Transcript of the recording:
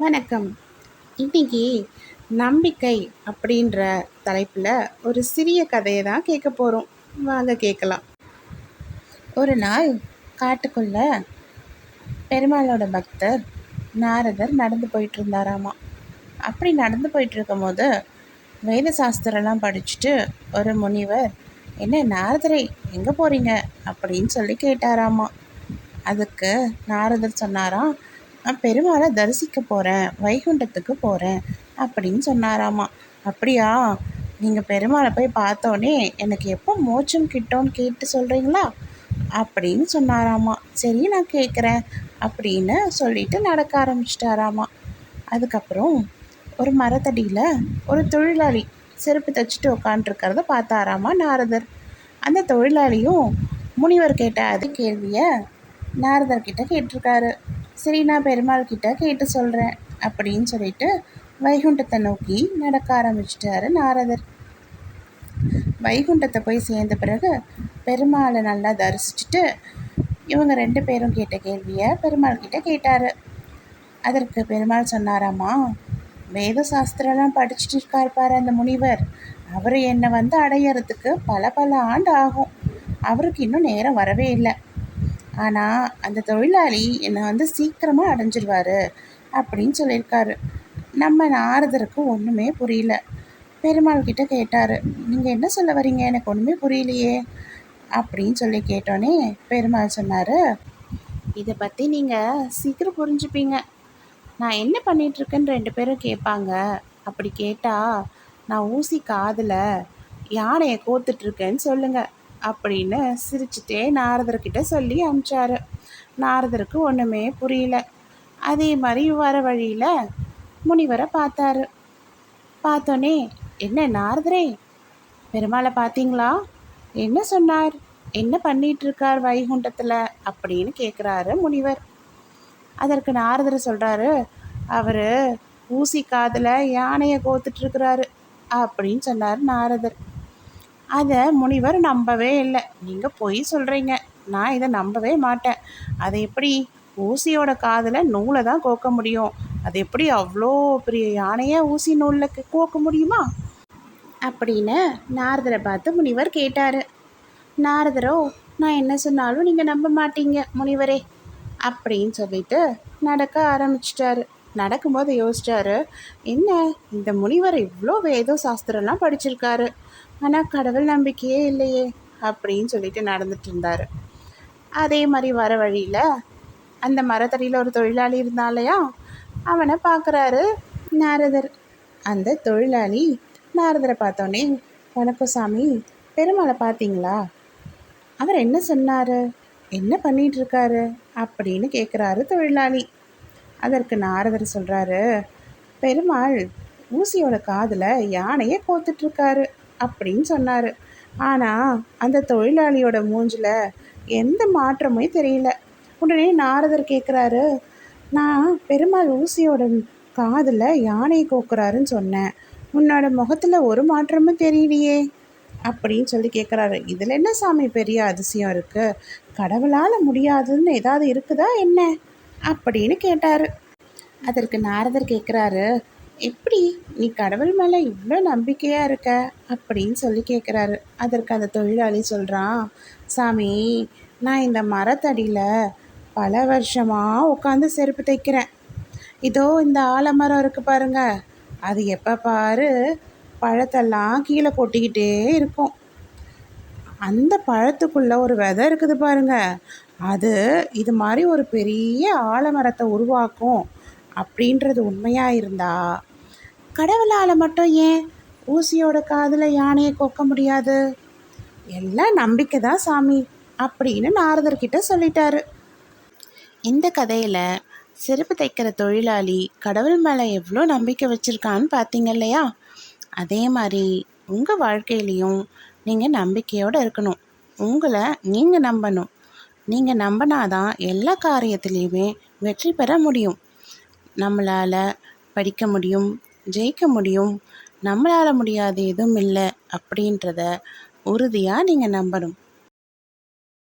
வணக்கம். இன்னைக்கு நம்பிக்கை அப்படின்ற தலைப்பில் ஒரு சிறிய கதையை தான் கேட்க போகிறோம் வாங்க கேட்கலாம். ஒரு நாள் காட்டுக்குள்ள பெருமாளோட பக்தர் நாரதர் நடந்து போயிட்டு இருந்தாராமா. அப்படி நடந்து போயிட்டு இருக்கும்போது வேத சாஸ்திரம்லாம் படிச்சுட்டு ஒரு முனிவர் என்ன நாரதரை எங்கே போகிறீங்க அப்படின்னு சொல்லி கேட்டாராமா. அதுக்கு நாரதர் சொன்னாராம் நான் பெருமாளை தரிசிக்க போகிறேன் வைகுண்டத்துக்கு போகிறேன் அப்படின்னு சொன்னாராமா. அப்படியா? நீங்கள் பெருமாளை போய் பார்த்தோன்னே எனக்கு எப்போ மோட்சம் கிட்டோன்னு கேட்டு சொல்கிறீங்களா அப்படின்னு சொன்னாராமா. சரி நான் கேட்குறேன் அப்படின்னு சொல்லிட்டு நடக்க ஆரம்பிச்சிட்டாராமா. அதுக்கப்புறம் ஒரு மரத்தடியில் ஒரு தொழிலாளி செருப்பு தைச்சிட்டு உட்காண்ட்ருக்கிறத பார்த்தாராமா நாரதர். அந்த தொழிலாளியும் முனிவர் கேட்ட அது கேள்வியை நாரதர்கிட்ட கேட்டிருக்காரு. சரி நான் பெருமாள் கிட்ட கேட்டு சொல்கிறேன் அப்படின்னு சொல்லிட்டு வைகுண்டத்தை நோக்கி நடக்க ஆரம்பிச்சிட்டாரு நாரதர். வைகுண்டத்தை போய் சேர்ந்த பிறகு பெருமாளை நல்லா தரிசிச்சுட்டு இவங்க ரெண்டு பேரும் கேட்ட கேள்வியை பெருமாள் கிட்ட கேட்டார். அதற்கு பெருமாள் சொன்னாராமா வேத சாஸ்திரம்லாம் படிச்சுட்டு இருக்கார் பாரு அந்த முனிவர். அவர் என்னை வந்து அடையிறதுக்கு பல பல ஆண்டு ஆகும். அவருக்கு இன்னும் நேரம் வரவே இல்லை. ஆனால் அந்த தொழிலாளி என்னை வந்து சீக்கிரமாக அடைஞ்சிருவார் அப்படின்னு சொல்லியிருக்காரு. நம்ம நாரதருக்கு ஒன்றுமே புரியல. பெருமாள் கிட்ட கேட்டார் நீங்கள் என்ன சொல்ல வரீங்க? எனக்கு ஒன்றுமே புரியலையே. அப்படின்னு சொல்லி கேட்டோன்னே பெருமாள் சொன்னார் இதை பற்றி நீங்கள் சீக்கிரம் புரிஞ்சுப்பீங்க. நான் என்ன பண்ணிகிட்ருக்கேன்னு ரெண்டு பேரும் கேட்பாங்க. அப்படி கேட்டால் நான் ஊசி காதில் யானையை கோத்துட்ருக்கேன்னு சொல்லுங்கள் அப்படின்னு சிரிச்சுட்டே நாரதர்கிட்ட சொல்லி அனுப்பிச்சாரு. நாரதருக்கு ஒன்றுமே புரியல. அதே மாதிரி வர வழியில் முனிவரை பார்த்தாரு. பார்த்தோன்னே என்ன நாரதரே பெருமாளை பார்த்தீங்களா? என்ன சொன்னார்? என்ன பண்ணிட்டு இருக்கார் வைகுண்டத்தில்? அப்படின்னு கேட்குறாரு முனிவர். அதற்கு நாரதர் சொல்கிறாரு அவர் ஊசி காதில் யானையை கோத்துட்ருக்கிறாரு அப்படின்னு சொன்னார் நாரதர். அதை முனிவர் நம்பவே இல்லை. நீங்கள் பொய் சொல்கிறீங்க நான் இதை நம்பவே மாட்டேன். அதை எப்படி ஊசியோட காதில் நூலை தான் கோக்க முடியும்? அது எப்படி அவ்வளோ பெரிய யானையை ஊசி நூலில் கோக்க முடியுமா? அப்படின்னு நாரதரை பார்த்து முனிவர் கேட்டார். நாரதரோ நான் என்ன சொன்னாலும் நீங்கள் நம்ப மாட்டீங்க முனிவரே அப்படின்னு சொல்லிட்டு நடக்க ஆரம்பிச்சிட்டாரு. நடக்கும்போது யோசிச்சாரு என்ன இந்த முனிவர் இவ்வளோ வேதோ சாஸ்திரம்லாம் படிச்சிருக்காரு. ஆனால் கடவுள் நம்பிக்கையே இல்லையே அப்படின்னு சொல்லிட்டு நடந்துட்டு இருந்தார். அதே மாதிரி வர வழியில் அந்த மரத்தடியில் ஒரு தொழிலாளி இருந்தாலையா? அவனை பார்க்குறாரு நாரதர். அந்த தொழிலாளி நாரதரை பார்த்தோன்னே வணக்கம் சாமி பெருமாளை பார்த்தீங்களா? அவர் என்ன சொன்னார்? என்ன பண்ணிகிட்ருக்காரு அப்படின்னு கேட்குறாரு தொழிலாளி. அதற்கு நாரதர் சொல்கிறாரு பெருமாள் ஊசியோட காதில் யானையை கோத்துட்ருக்காரு அப்படின்னு சொன்னார். ஆனால் அந்த தொழிலாளியோட மூஞ்சில் எந்த மாற்றமும் தெரியல. உடனே நாரதர் கேட்குறாரு நான் பெருமாள் ஊசியோட காதில் யானை கோக்குறாருன்னு சொன்னேன். உன்னோட முகத்தில் ஒரு மாற்றமும் தெரியலையே அப்படின்னு சொல்லி கேட்குறாரு இதில் என்ன சாமி பெரிய அதிசயம் இருக்குது கடவுளால் முடியாதுன்னு ஏதாவது இருக்குதா என்ன? அப்படின்னு கேட்டார். அதற்கு நாரதர் கேட்குறாரு எப்படி நீ கடவுள் மேலே இவ்வளோ நம்பிக்கையாக இருக்க? அப்படின்னு சொல்லி கேட்குறாரு. அதற்கு அந்த தொழிலாளி சொல்கிறான் சாமி நான் இந்த மரத்தடியில் பல வருஷமாக உட்காந்து செருப்பு தைக்கிறேன். இதோ இந்த ஆலமரம் இருக்குது பாருங்க. அது எப்போ பாரு பழத்தெல்லாம் கீழே கொட்டிக்கிட்டே இருக்கும். அந்த பழத்துக்குள்ளே ஒரு விதை இருக்குது பாருங்க. அது இது மாதிரி ஒரு பெரிய ஆலமரத்தை உருவாக்கும் அப்படின்றது உண்மையாக இருந்தால் கடவுளால் மட்டும் ஏன் ஊசியோட காதில் யானையை கொக்க முடியாது? எல்லாம் நம்பிக்கை தான் சாமி அப்படின்னு நாரதர்கிட்ட சொல்லிட்டாரு. இந்த கதையில் செருப்பு தைக்கிற தொழிலாளி கடவுள் மேலே எவ்வளோ நம்பிக்கை வச்சுருக்கான்னு பார்த்தீங்க இல்லையா? அதே மாதிரி உங்கள் வாழ்க்கையிலையும் நீங்கள் நம்பிக்கையோடு இருக்கணும். உங்களை நீங்கள் நம்பணும். நீங்கள் நம்பினாதான் எல்லா காரியத்துலேயுமே வெற்றி பெற முடியும். நம்மளால் படிக்க முடியும் ஜெயிக்க முடியும் நம்மளால் முடியாது எதுவும் இல்லை அப்படின்றத உறுதியாக நீங்கள் நம்பணும்.